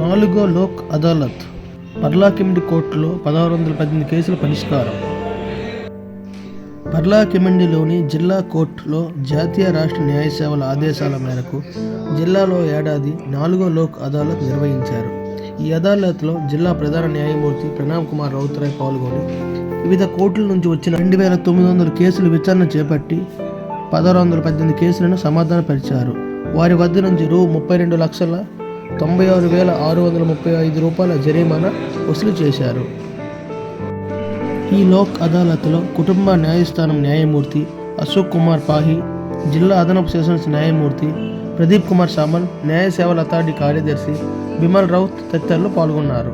నాలుగో లోక్ అదాలత్ పర్లాకిమిడి కోర్టులో పదహారు వందల పద్దెనిమిది కేసుల పరిష్కారం. పర్లాకిమిండిలోని జిల్లా కోర్టులో జాతీయ రాష్ట్ర న్యాయ సేవల ఆదేశాల మేరకు జిల్లాలో ఏడాది నాలుగో లోక్ అదాలత్ నిర్వహించారు. ఈ అదాలత్లో జిల్లా ప్రధాన న్యాయమూర్తి ప్రణామ్ కుమార్ రౌత్రాయ్ పాల్గొని వివిధ కోర్టుల నుంచి వచ్చిన రెండు వేల తొమ్మిది వందల కేసులు విచారణ చేపట్టి పదహారు వందల పద్దెనిమిది కేసులను సమాధానపరిచారు. వారి వద్ద నుంచి రూ ముప్పై రెండు లక్షల తొంభై ఆరు వేల ఆరు వందల ముప్పై ఐదు రూపాయల జరిమానా వసూలు చేశారు. ఈ లోక్ అదాలత్లో కుటుంబ న్యాయస్థానం న్యాయమూర్తి అశోక్ కుమార్ పాహి జిల్లా అదనపు సెషన్స్ న్యాయమూర్తి ప్రదీప్ కుమార్ సామల్ న్యాయ సేవల అథారిటీ కార్యదర్శి బిమల్ రౌత్ తదితరులు పాల్గొన్నారు.